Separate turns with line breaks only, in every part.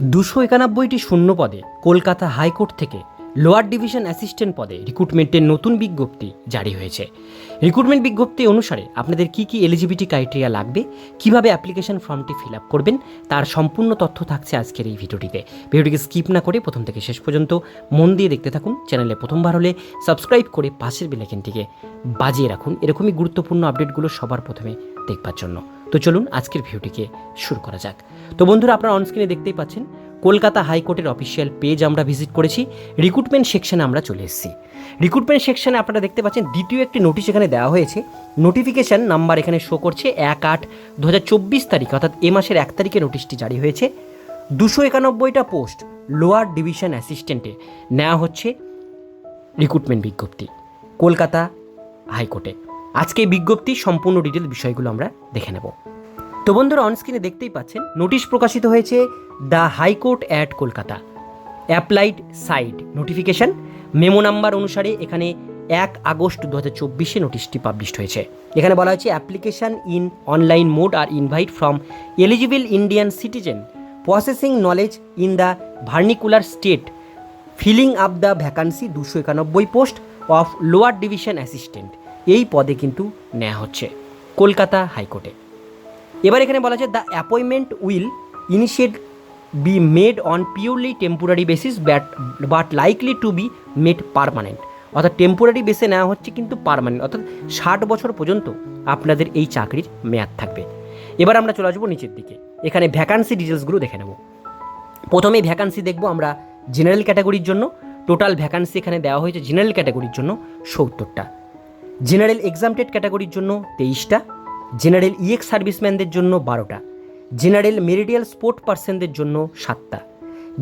দুশো একানব্বইটি শূন্য পদে কলকাতা হাইকোর্ট থেকে লোয়ার ডিভিশন অ্যাসিস্ট্যান্ট পদে রিক্রুটমেন্টের নতুন বিজ্ঞপ্তি জারি হয়েছে। রিক্রুটমেন্ট বিজ্ঞপ্তি অনুসারে আপনাদের কি কি এলিজিবিলিটি ক্রাইটেরিয়া লাগবে, কীভাবে অ্যাপ্লিকেশন ফর্মটি ফিল আপ করবেন, তার সম্পূর্ণ তথ্য থাকছে আজকের এই ভিডিওটিতে। ভিডিওটিকে স্কিপ না করে প্রথম থেকে শেষ পর্যন্ত মন দিয়ে দেখতে থাকুন, চ্যানেলে প্রথমবার হলে সাবস্ক্রাইব করে পাশের বেলাইকেনটিকে বাজিয়ে রাখুন। এরকমই গুরুত্বপূর্ণ আপডেটগুলো সবার প্রথমে দেখবার জন্য। তো চলুন আজকের ভিডিওটিকে শুরু করা যাক। তো বন্ধুরা, আপনারা অনস্ক্রিনে দেখতেই পাচ্ছেন, কলকাতা হাইকোর্টের অফিসিয়াল পেজ আমরা ভিজিট করেছি। রিক্রুটমেন্ট সেকশনে আমরা চলে এসেছি। রিক্রুটমেন্ট সেকশনে আপনারা দেখতে পাচ্ছেন, দ্বিতীয় একটি নোটিশ এখানে দেওয়া হয়েছে। নোটিফিকেশন নাম্বার এখানে শো করছে এক আট দু তারিখ, অর্থাৎ এ মাসের এক তারিখে নোটিশটি জারি হয়েছে। দুশো একানব্বইটা পোস্ট লোয়ার ডিভিশন অ্যাসিস্ট্যান্টে নেওয়া হচ্ছে রিক্রুটমেন্ট বিজ্ঞপ্তি, কলকাতা হাইকোর্টে আজকে এই বিজ্ঞপ্তির সম্পূর্ণ ডিটেল বিষয়গুলো আমরা দেখে নেব। তো বন্ধুরা অনস্ক্রিনে দেখতেই পাচ্ছেন, নোটিশ প্রকাশিত হয়েছে the high court at Kolkata. Applied side notification memo number অনুসারে এখানে এক আগস্ট দু হাজার চব্বিশে নোটিশটি পাবলিশড হয়েছে। এখানে বলা হয়েছে application in online mode R invite from eligible Indian citizen processing knowledge in the vernacular state filling up the vacancy দুশো একানব্বই post of lower division assistant এই পদে কিন্তু নেওয়া হচ্ছে, কলকাতা হাইকোর্টে। এবার এখানে বলা আছে the appointment will initiate be made on purely temporary basis but, but likely to be made permanent. অর্থাৎ টেম্পোরারি বেসে নেওয়া হচ্ছে কিন্তু পারমানেন্ট, অর্থাৎ ষাট বছর পর্যন্ত আপনাদের এই চাকরির মেয়াদ থাকবে। এবার আমরা চলে আসব নিচের দিকে। এখানে ভ্যাকান্সি ডিটেলসগুলো দেখে নেব। প্রথমেই ভ্যাকান্সি দেখব আমরা জেনারেল ক্যাটাগরির জন্য। টোটাল ভ্যাকান্সি এখানে দেওয়া হয়েছে জেনারেল ক্যাটাগরির জন্য সত্তরটা। জেনারেল এক্সামটেড ক্যাটাগরির জন্য তেইশটা, জেনারেল ইএক্স সার্ভিসম্যানদের জন্য বারোটা, জেনারেল মেরিডিয়াল স্পোর্ট পার্সনদের জন্য সাতটা,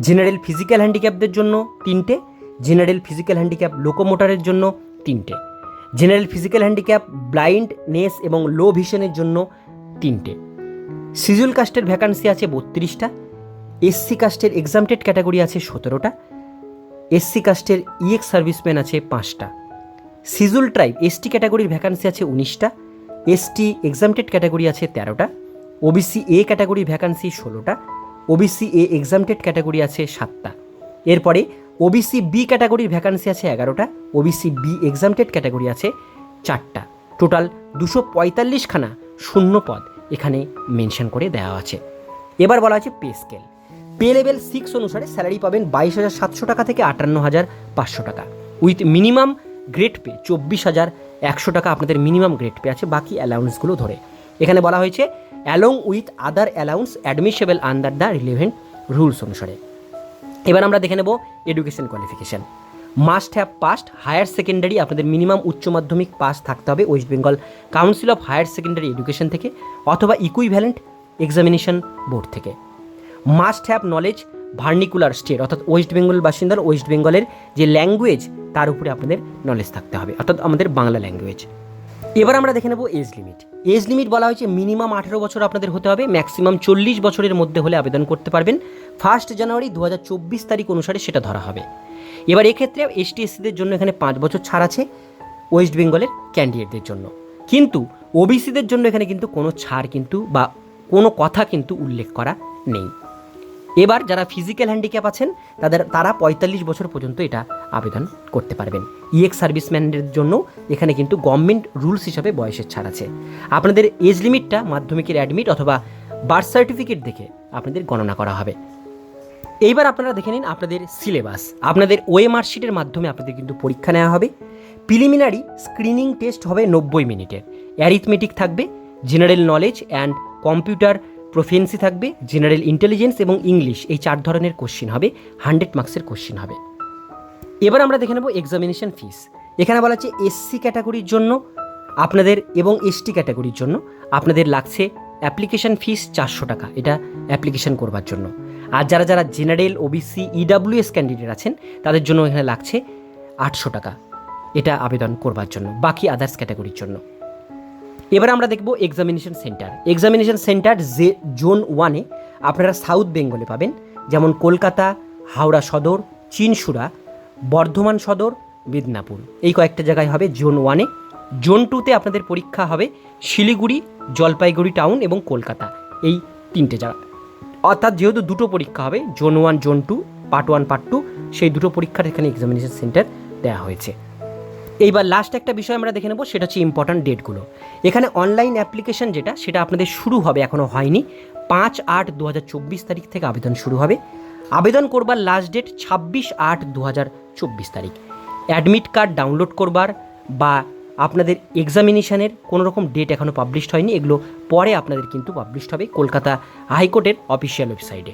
জেনারেল ফিজিক্যাল হ্যান্ডিক্যাপদের জন্য তিনটে, জেনারেল ফিজিক্যাল হ্যান্ডিক্যাপ লোকোমোটারের জন্য তিনটে, জেনারেল ফিজিক্যাল হ্যান্ডিক্যাপ ব্লাইন্ডনেস এবং লো ভিশনের জন্য তিনটে। সিজুল কাস্টের ভ্যাকান্সি আছে বত্রিশটা, এসসি কাস্টের এক্সামটেড ক্যাটাগরি আছে সতেরোটা, এসসি কাস্টের ইএক্স সার্ভিসম্যান আছে পাঁচটা। সিজুল ট্রাইব এসটি ক্যাটাগরির ভ্যাকান্সি আছে উনিশটা এসটি এক্সামটেড ক্যাটাগরি আছে তেরোটা ওবিসি এ ক্যাটাগরির ভ্যাকান্সি ষোলোটা ওবিসি এ এক্সামটেড ক্যাটাগরি আছে সাতটা। এরপরে ওবিসি বি ক্যাটাগরির ভ্যাকান্সি আছে এগারোটা ওবিসি বি এক্সামটেড ক্যাটাগরি আছে চারটা। টোটাল দুশো পঁয়তাল্লিশখানা শূন্য পদ এখানে মেনশন করে দেওয়া আছে। এবার বলা আছে pay scale pay level six অনুসারে স্যালারি পাবেন বাইশ হাজার সাতশো টাকা থেকে আটান্ন হাজার পাঁচশো টাকা। উইথ মিনিমাম গ্রেড পে চব্বিশ হাজার একশো টাকা আপনাদের মিনিমাম গ্রেড পে আছে, বাকি অ্যালাউন্সগুলো ধরে। এখানে বলা হয়েছে along with other allowance admissible under the relevant rules অনুসারে। এবার আমরা দেখে নেব education qualification must have passed higher secondary আপনাদের মিনিমাম উচ্চ মাধ্যমিক পাস থাকতে হবে West Bengal council of higher secondary education থেকে, অথবা ইকুইভ্যালেন্ট এক্সামিনেশন বোর্ড থেকে। Must have knowledge vernacular state, অর্থাৎ ওয়েস্ট বেঙ্গল বাসিন্দার ওয়েস্ট বেঙ্গলের যে ল্যাঙ্গুয়েজ, তার উপরে আপনাদের নলেজ থাকতে হবে, অর্থাৎ আমাদের বাংলা ল্যাঙ্গুয়েজ। এবার আমরা দেখে নেব এজ লিমিট এজ লিমিট বলা হয়েছে মিনিমাম আঠেরো বছর আপনাদের হতে হবে ম্যাক্সিমাম চল্লিশ বছরের মধ্যে হলে আবেদন করতে পারবেন। ফার্স্ট জানুয়ারি দু হাজার চব্বিশ তারিখ অনুসারে সেটা ধরা হবে। এবার এক্ষেত্রে এস এসটি এসসিদের জন্য এখানে পাঁচ বছর ছাড় আছে, ওয়েস্ট বেঙ্গলের ক্যান্ডিডেটদের জন্য। কিন্তু ওবিসিদের জন্য এখানে কিন্তু কোনো ছাড় কিন্তু বা কোনো কথা কিন্তু উল্লেখ করা নেই। এবার যারা ফিজিক্যাল হ্যান্ডিক্যাপ আছেন, তাদের, তারা পঁয়তাল্লিশ বছর পর্যন্ত এটা আবেদন করতে পারবেন। ইএক্স সার্ভিসম্যানদের জন্য এখানে কিন্তু গভর্নমেন্ট রুলস হিসাবে বয়সের ছাড় আছে। আপনাদের এজ লিমিটটা মাধ্যমিকের অ্যাডমিট অথবা বার্থ সার্টিফিকেট দেখে আপনাদের গণনা করা হবে। এইবার আপনারা দেখে নিন আপনাদের সিলেবাস আপনাদের ওয়ে মার্কশিটের মাধ্যমে আপনাদের কিন্তু পরীক্ষা নেওয়া হবে। প্রিলিমিনারি স্ক্রিনিং টেস্ট হবে নব্বই মিনিটের। অ্যারিথমেটিক থাকবে general knowledge and computer proficiency থাকবে জেনারেল ইন্টেলিজেন্স এবং ইংলিশ এই চার ধরনের কোশ্চিন হবে হান্ড্রেড মার্কসের কোশ্চিন হবে। এবার আমরা দেখে নেব এক্সামিনেশন ফিস এখানে বলা হচ্ছে এসসি ক্যাটাগরির জন্য, আপনাদের এবং এসটি ক্যাটাগরির জন্য, আপনাদের লাগছে অ্যাপ্লিকেশন ফিস চারশো টাকা, এটা অ্যাপ্লিকেশন করবার জন্য। আর যারা যারা জেনারেল ওবিসি ইডাব্লিউএস ক্যান্ডিডেট আছেন, তাদের জন্য এখানে লাগছে আটশো টাকা, এটা আবেদন করবার জন্য, বাকি আদার্স ক্যাটাগরির জন্য। এবার আমরা দেখব এক্সামিনেশন সেন্টার এক্সামিনেশন সেন্টার যে জোন ওয়ানে আপনারা সাউথ বেঙ্গলে পাবেন, যেমন কলকাতা, হাওড়া সদর চিনসুরা বর্ধমান সদর, মিদনাপুর। এই কয়েকটা জায়গায় হবে জোন ওয়ানে জোন টুতে আপনাদের পরীক্ষা হবে শিলিগুড়ি, জলপাইগুড়ি টাউন এবং কলকাতা। এই তিনটে জায়গা। অর্থাৎ যেহেতু দুটো পরীক্ষা হবে zone one zone two part one part two সেই দুটো পরীক্ষার এখানে এক্সামিনেশন সেন্টার দেওয়া হয়েছে। এইবার লাস্ট একটা বিষয় আমরা দেখে নেব, সেটা হচ্ছে ইম্পর্ট্যান্ট ডেটগুলো এখানে অনলাইন অ্যাপ্লিকেশন যেটা, সেটা আপনাদের শুরু হবে এখনও হয়নি। পাঁচ আট দু তারিখ থেকে আবেদন শুরু হবে। আবেদন করবার লাস্ট ডেট ছাব্বিশ আট দু চব্বিশ তারিখ। অ্যাডমিট কার্ড ডাউনলোড করবার বা আপনাদের এক্সামিনেশানের কোনো রকম ডেট এখনও পাবলিশড হয়নি, এগুলো পরে আপনাদের কিন্তু পাবলিশড হবে কলকাতা হাইকোর্টের অফিসিয়াল ওয়েবসাইটে